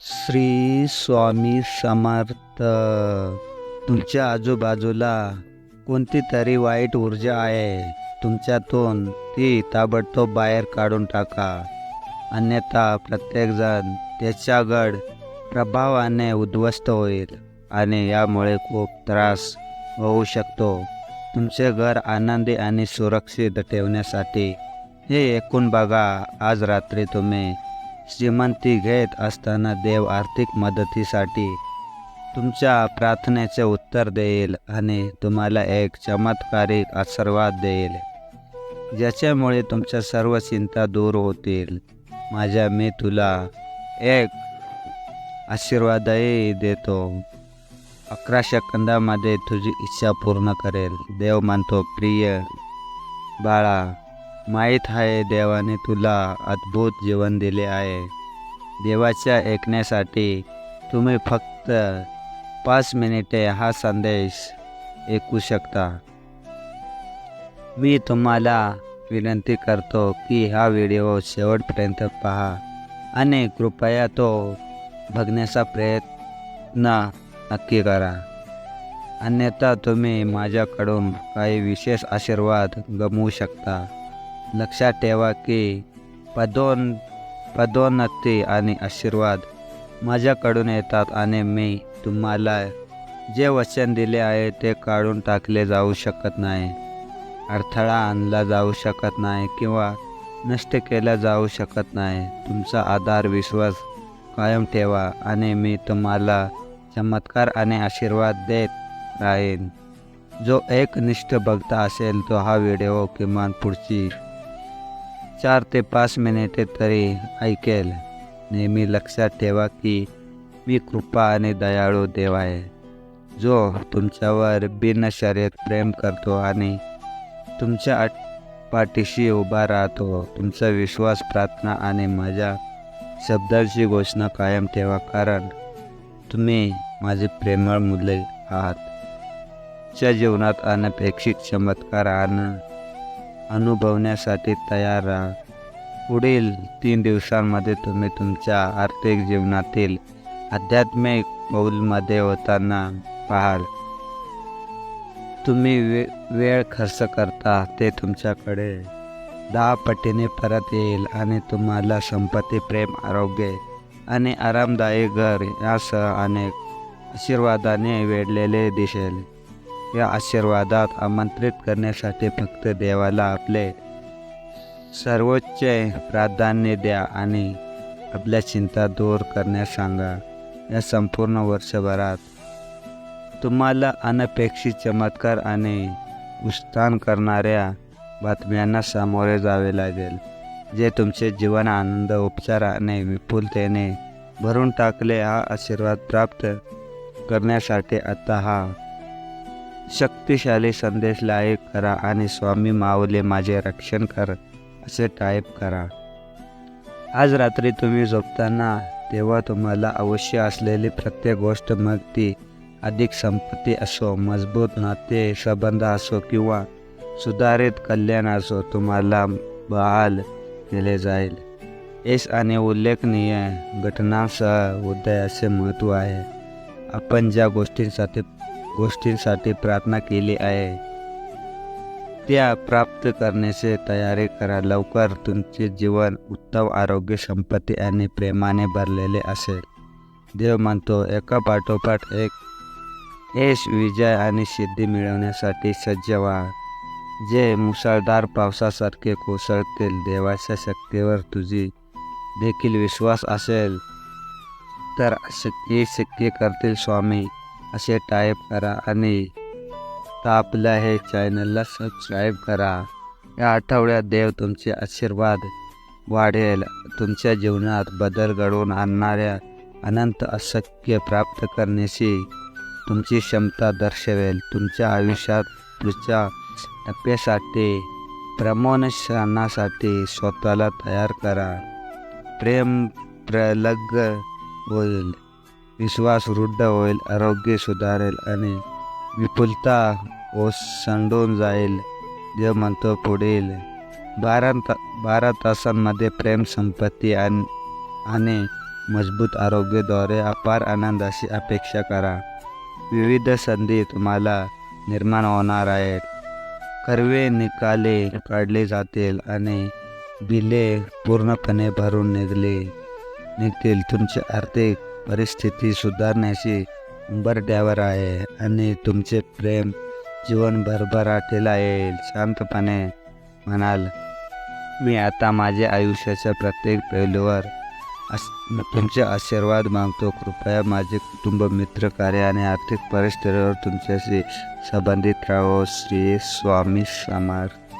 श्री स्वामी समर्थ. तुमच्या आजूबाजूला कोणती तरी वाईट ऊर्जा आहे? तुमच्यातून ती ताबडतोब बाहेर काढून टाका. अन्यथा प्रत्येकजण त्याच्यागड प्रभावाने उद्ध्वस्त होईल आणि यामुळे खूप त्रास होऊ शकतो. तुमचे घर आनंदी आणि सुरक्षित ठेवण्यासाठी हे ऐकून बघा आज रात्री तुम्ही श्रीमंती घेत असताना देव आर्थिक मदतीसाठी तुमच्या प्रार्थनेचे उत्तर देईल आणि तुम्हाला एक चमत्कारिक आशीर्वाद देईल ज्याच्यामुळे तुमच्या सर्व चिंता दूर होतील. माझ्या मी तुला एक आशीर्वादही देतो. अकरा सेकंदामध्ये तुझी इच्छा पूर्ण करेल. देव म्हणतो प्रिय बाळा माहीत आहे देवाने तुला अद्भुत जीवन दिले आहे. देवाच्या ऐकण्यासाठी तुम्ही फक्त पाच मिनिटे हा संदेश ऐकू शकता. मी तुम्हाला विनंती करतो की हा व्हिडिओ शेवटपर्यंत पहा आणि कृपया तो बघण्याचा प्रयत्न नक्की करा. अन्यथा तुम्ही माझ्याकडून काही विशेष आशीर्वाद गमवू शकता. लक्षात ठेवा की पदोन पदोन्नती आणि आशीर्वाद माझ्याकडून येतात आणि मी तुम्हाला जे वचन दिले आहे ते काढून टाकले जाऊ शकत नाही. अडथळा आणला जाऊ शकत नाही किंवा नष्ट केला जाऊ शकत नाही. तुमचा आधार विश्वास कायम ठेवा आणि मी तुम्हाला चमत्कार आणि आशीर्वाद देत राहीन. जो एकनिष्ठ बघता असेल तो हा व्हिडिओ किमान पुढची चार ते पाच मिनिटे तरी ऐकेल. नेहमी लक्षात ठेवा की मी कृपा आणि दयाळू देव आहे. जो तुमच्यावर बिनशर्यत प्रेम करतो आणि तुमच्या पाठीशी उभा राहतो. तुमचा विश्वास प्रार्थना आणि माझ्या शब्दाची घोषणा कायम ठेवा कारण तुम्ही माझे प्रेमळ मुले आहात. च्या जीवनात अनपेक्षित चमत्कार आण अनुभवण्यासाठी तयार राहा. पुढील तीन दिवसांमध्ये तुम्ही तुमच्या आर्थिक जीवनातील आध्यात्मिक मौलमध्ये होताना पाहाल. तुम्ही वे वेळ खर्च करता ते तुमच्याकडे दहा पटीने परत येईल आणि तुम्हाला संपत्ती प्रेम आरोग्य आणि आरामदायी घर यासह अनेक आशीर्वादाने वेढलेले दिसेल. या आशीर्वादात आमंत्रित करण्यासाठी फक्त देवाला आपले सर्वोच्च प्राधान्य द्या आणि आपल्या चिंता दूर करण्यास सांगा. या संपूर्ण वर्षभरात तुम्हाला अनपेक्षित चमत्कार आणि उत्थान करणाऱ्या बातम्यांना सामोरे जावे लागेल जे तुमचे जीवन आनंद उपचाराने विपुलतेने भरून टाकले हा आशीर्वाद प्राप्त करण्यासाठी आता हा शक्तिशाली संदेश लाईक करा आणि स्वामी माऊले माझे रक्षण कर असे टाईप करा. आज रात्री तुम्ही झोपताना तेव्हा तुम्हाला अवश्य असलेली प्रत्येक गोष्ट मग ती अधिक संपत्ती असो मजबूत नाते संबंध असो किंवा सुधारित कल्याण असो तुम्हाला बहाल केले जाईल. एस आणि उल्लेखनीय घटनांसह उदयाचे महत्त्व आहे. आपण ज्या गोष्टींसाठी गोष्टींसाठी प्रार्थना केली आहे. त्या प्राप्त करण्याची तयारी करा. लवकर तुमचे जीवन उत्तम आरोग्य संपत्ती आणि प्रेमाने भरलेले असेल. देव म्हणतो एका पाठोपाठ एक यश विजय आणि सिद्धी मिळवण्यासाठी सज्ज व्हा. जे मुसळधार पावसासारखे कोसळतील देवाच्या शक्तीवर तुझी देखील विश्वास असेल तर शक्य शक्य करतील स्वामी. असे टाईप करा आणि आपल्या हे चॅनलला सबस्क्राईब करा. या आठवड्यात देव तुमचे आशीर्वाद वाढेल. तुमच्या जीवनात बदल घडवून आणणाऱ्या अनंत अशक्य प्राप्त करण्याची तुमची क्षमता दर्शवेल. तुमच्या आयुष्यात पुढच्या टप्प्यासाठी प्रमोशनासाठी स्वतःला तयार करा. प्रेम प्रलग होईल. विश्वास वृद्ध होईल आरोग्य सुधारेल आणि विपुलता ओसंडून जाईल. देव म्हणतो पुढील. बारा ता बारा तासांमध्ये प्रेम संपत्ती आणि आणि मजबूत आरोग्याद्वारे अपार आनंदाची अपेक्षा करा. विविध संधी तुम्हाला निर्माण होणार आहेत. कर्वे निकाले काढले जातील आणि बिले पूर्णपणे भरून निघले. निघतील. तुमचे आर्थिक परिस्थिती सुधारण्याची उंबरठ्यावर आहे आणि तुमचे प्रेम जीवन भरभराटीला येईल शांतपणे म्हणाल मी आता माझ्या आयुष्याच्या प्रत्येक पैलूवर अस तुमचे आशीर्वाद मागतो. कृपया माझे कुटुंब मित्र कार्य आणि आर्थिक परिस्थितीवर तुमच्याशी संबंधित राहो. श्री स्वामी समर्थ.